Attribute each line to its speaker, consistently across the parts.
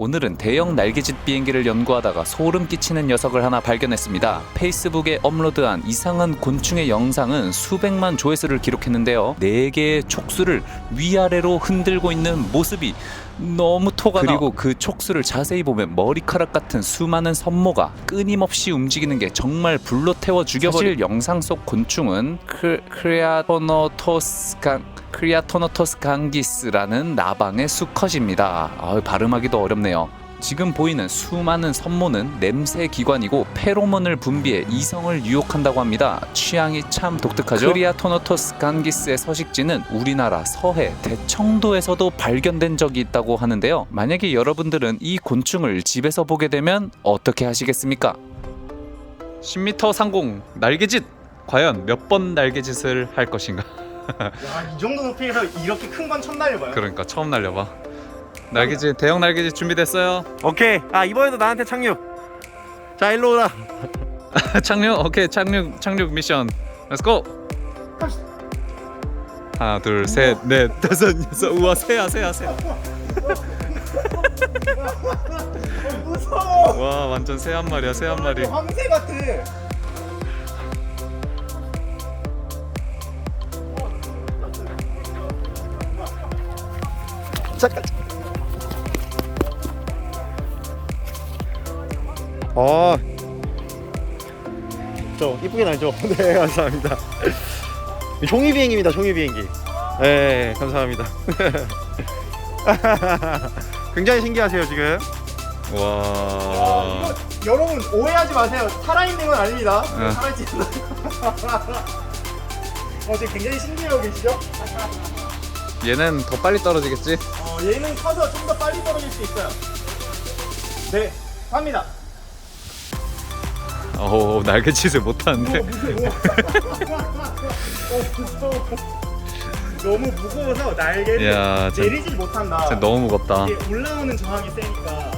Speaker 1: 오늘은 대형 날개짓 비행기를 연구하다가 소름 끼치는 녀석을 하나 발견했습니다. 페이스북에 업로드한 이상한 곤충의 영상은 수백만 조회수를 기록했는데요. 네 개의 촉수를 위아래로 흔들고 있는 모습이 너무 토가 나. 그리고 그 촉수를 자세히 보면 머리카락 같은 수많은 선모가 끊임없이 움직이는 게 정말 불로 태워 죽여버릴 사실 영상 속 곤충은 크, 크레아토노토스강 크리아토노토스 강기스라는 나방의 수컷입니다. 아, 발음하기도 어렵네요. 지금 보이는 수많은 선모는 냄새 기관이고 페로몬을 분비해 이성을 유혹한다고 합니다. 취향이 참 독특하죠. 크리아토노토스 강기스의 서식지는 우리나라 서해 대청도에서도 발견된 적이 있다고 하는데요. 만약에 여러분들은 이 곤충을 집에서 보게 되면 어떻게 하시겠습니까? 10m 상공 날개짓 과연 몇 번 날개짓을 할 것인가?
Speaker 2: 야, 이 정도 높이에서 이렇게 큰 건 처음 날려봐요.
Speaker 1: 그러니까 처음 날려봐. 날개짓 대형 날개짓 준비됐어요?
Speaker 2: 오케이. 아 이번에도 나한테 착륙. 자 일로 오라.
Speaker 1: 착륙 오케이 착륙 착륙 미션. Let's go. 하나 둘 셋 넷 다섯 여섯 우와 새야 새야 새야.
Speaker 2: 무서워.
Speaker 1: 와 완전 새 한 마리야 새 한 마리.
Speaker 2: 황새 같아. 잠깐. 아, 저 이쁘게 날죠. 네, 감사합니다. 종이 비행기입니다. 종이 비행기. 네, 감사합니다. 굉장히 신기하세요 지금.
Speaker 1: 와.
Speaker 2: 여러분 오해하지 마세요. 살아있는 건 아닙니다.
Speaker 1: 어.
Speaker 2: 살아있지 않아요. 어, 지금 굉장히 신기해하고 계시죠?
Speaker 1: 얘는 더 빨리 떨어지겠지?
Speaker 2: 어, 얘는 커서 좀 더 빨리 떨어질 수 있어요. 네, 갑니다.
Speaker 1: 어 날개짓을 못하는데.
Speaker 2: 어, 무서워. 너무 무거워서 날개를
Speaker 1: 야, 진-
Speaker 2: 내리질 못한다.
Speaker 1: 진짜 너무 무겁다.
Speaker 2: 이게 올라오는 저항이 세니까.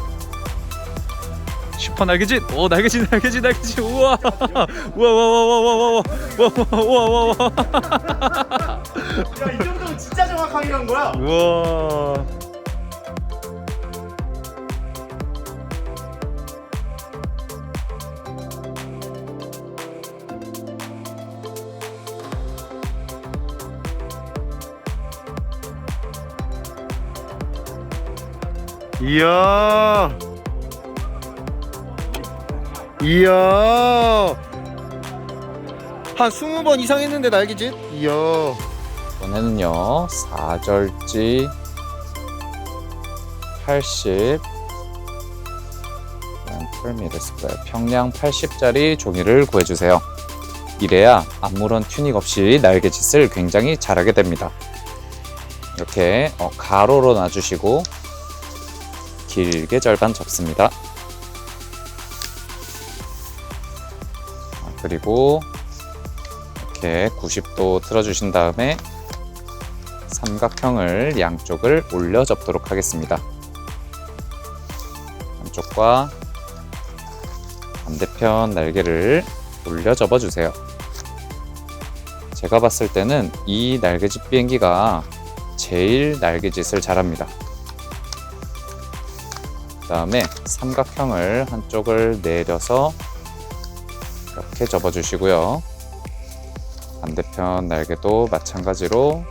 Speaker 1: 슈퍼 날개짓. 오 날개짓 날개짓 날개짓. 우와. 우와 우와 우와 우와 우와 우와 우와 우와 우와.
Speaker 2: 야, 이 정도면 진짜 정확하게 간 거야.
Speaker 1: 우와.
Speaker 2: 이야. 이야. 한 20번 이상 했는데 날개짓? 이야.
Speaker 1: 이번에는요 4절지 80 풀미드 스퀘어 평량 80짜리 종이를 구해주세요. 이래야 아무런 튜닝 없이 날개짓을 굉장히 잘하게 됩니다. 이렇게 어, 가로로 놔주시고 길게 절반 접습니다. 아, 그리고 이렇게 90도 틀어주신 다음에 삼각형을 양쪽을 올려 접도록 하겠습니다. 한쪽과 반대편 날개를 올려 접어 주세요. 제가 봤을 때는 이 날개짓 비행기가 제일 날개짓을 잘합니다. 그 다음에 삼각형을 한쪽을 내려서 이렇게 접어 주시고요. 반대편 날개도 마찬가지로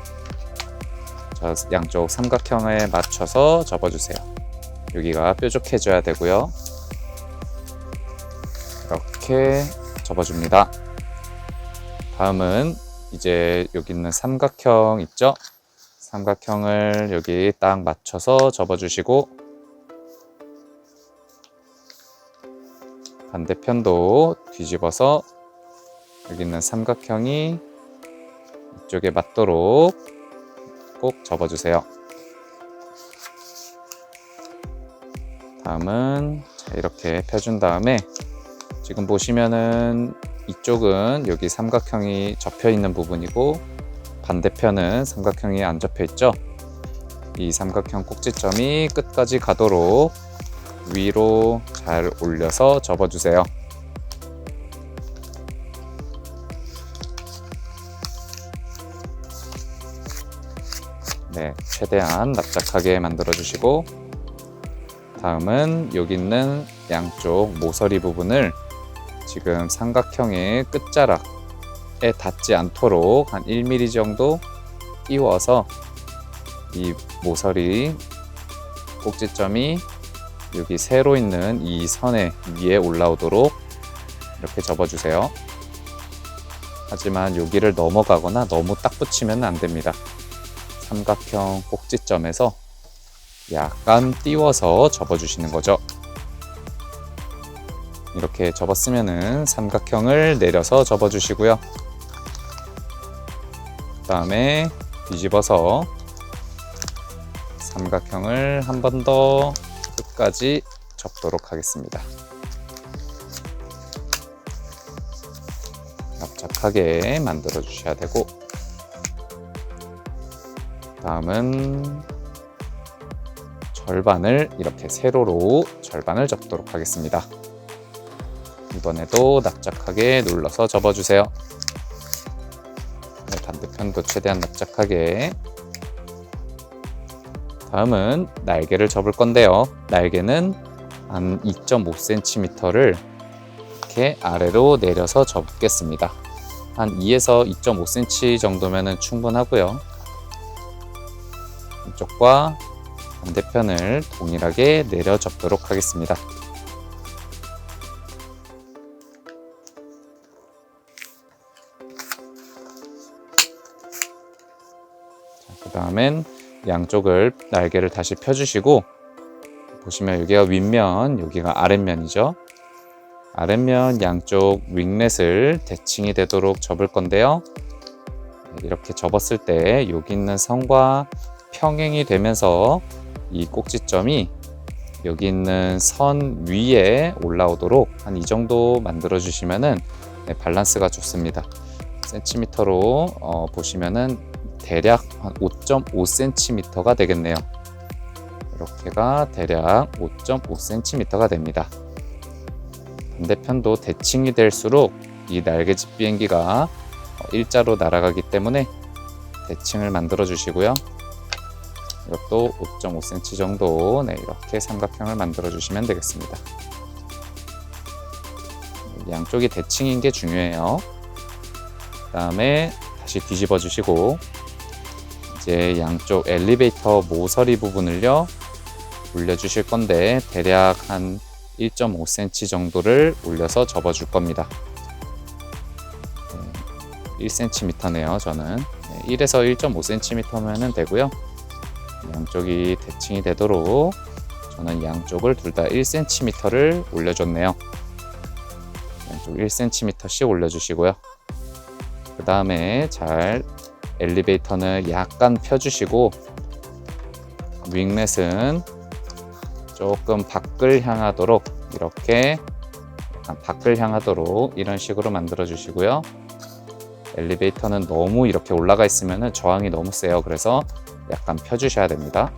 Speaker 1: 저 양쪽 삼각형에 맞춰서 접어주세요. 여기가 뾰족해져야 되고요. 이렇게 접어줍니다. 다음은 이제 여기 있는 삼각형 있죠? 삼각형을 여기 딱 맞춰서 접어주시고 반대편도 뒤집어서 여기 있는 삼각형이 이쪽에 맞도록 꼭 접어주세요. 다음은 자, 이렇게 펴준 다음에 지금 보시면은 이쪽은 여기 삼각형이 접혀 있는 부분이고 반대편은 삼각형이 안 접혀 있죠. 이 삼각형 꼭지점이 끝까지 가도록 위로 잘 올려서 접어주세요. 최대한 납작하게 만들어 주시고 다음은 여기 있는 양쪽 모서리 부분을 지금 삼각형의 끝자락에 닿지 않도록 한 1mm 정도 띄워서 이 모서리 꼭지점이 여기 세로 있는 이 선에 위에 올라오도록 이렇게 접어주세요. 하지만 여기를 넘어가거나 너무 딱 붙이면 안 됩니다. 삼각형 꼭지점에서 약간 띄워서 접어주시는 거죠. 이렇게 접었으면은 삼각형을 내려서 접어주시고요. 그 다음에 뒤집어서 삼각형을 한 번 더 끝까지 접도록 하겠습니다. 납작하게 만들어 주셔야 되고 다음은 절반을 이렇게 세로로 절반을 접도록 하겠습니다. 이번에도 납작하게 눌러서 접어주세요. 네, 반대편도 최대한 납작하게. 다음은 날개를 접을 건데요. 날개는 한 2.5cm를 이렇게 아래로 내려서 접겠습니다. 한 2에서 2.5cm 정도면 충분하고요. 이쪽과 반대편을 동일하게 내려 접도록 하겠습니다. 그 다음엔 양쪽을 날개를 다시 펴주시고 보시면 여기가 윗면, 여기가 아랫면이죠. 아랫면 양쪽 윙렛을 대칭이 되도록 접을 건데요. 이렇게 접었을 때 여기 있는 선과 평행이 되면서 이 꼭지점이 여기 있는 선 위에 올라오도록 한 이 정도 만들어 주시면은 네, 밸런스가 좋습니다. 센티미터로 어, 보시면은 대략 한 5.5cm가 되겠네요. 이렇게가 대략 5.5cm가 됩니다. 반대편도 대칭이 될수록 이 날개짓 비행기가 어, 일자로 날아가기 때문에 대칭을 만들어 주시고요. 이것도 5.5cm 정도 네, 이렇게 삼각형을 만들어 주시면 되겠습니다. 양쪽이 대칭인 게 중요해요. 그 다음에 다시 뒤집어 주시고 이제 양쪽 엘리베이터 모서리 부분을요 올려 주실 건데 대략 한 1.5cm 정도를 올려서 접어 줄 겁니다. 네, 1cm네요, 저는. 네, 1에서 1.5cm면 되고요. 양쪽이 대칭이 되도록 저는 양쪽을 둘 다 1cm를 올려줬네요. 양쪽 1cm씩 올려주시고요. 그 다음에 잘 엘리베이터는 약간 펴주시고 윙렛은 조금 밖을 향하도록 이렇게 밖을 향하도록 이런 식으로 만들어 주시고요. 엘리베이터는 너무 이렇게 올라가 있으면 저항이 너무 세요. 그래서 약간 펴주셔야 됩니다.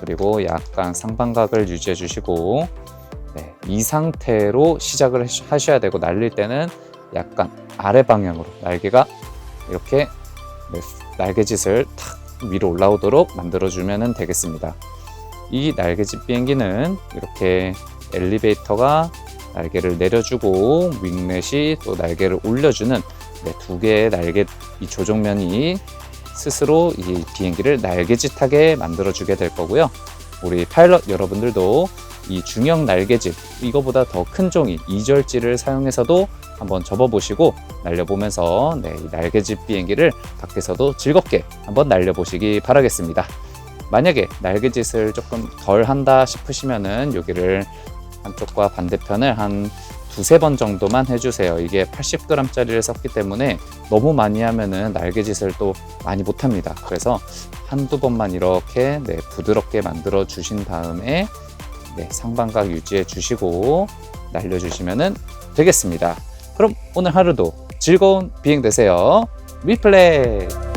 Speaker 1: 그리고 약간 상반각을 유지해 주시고 네, 이 상태로 시작을 하셔야 되고 날릴 때는 약간 아래 방향으로 날개가 이렇게 네, 날개짓을 탁 위로 올라오도록 만들어주면 되겠습니다. 이 날개짓 비행기는 이렇게 엘리베이터가 날개를 내려주고 윙렛이 또 날개를 올려주는 네, 두 개의 날개 이 조종면이 스스로 이 비행기를 날개짓하게 만들어주게 될 거고요. 우리 파일럿 여러분들도 이 중형 날개짓 이거보다 더 큰 종이 2절지를 사용해서도 한번 접어보시고 날려보면서 네, 이 날개짓 비행기를 밖에서도 즐겁게 한번 날려보시기 바라겠습니다. 만약에 날개짓을 조금 덜 한다 싶으시면은 여기를 한쪽과 반대편을 한 두세 번 정도만 해주세요. 이게 80g짜리를 썼기 때문에 너무 많이 하면은 날개짓을 또 많이 못합니다. 그래서 한두 번만 이렇게 네, 부드럽게 만들어 주신 다음에 네, 상반각 유지해 주시고 날려주시면 되겠습니다. 그럼 오늘 하루도 즐거운 비행 되세요. 위플레이!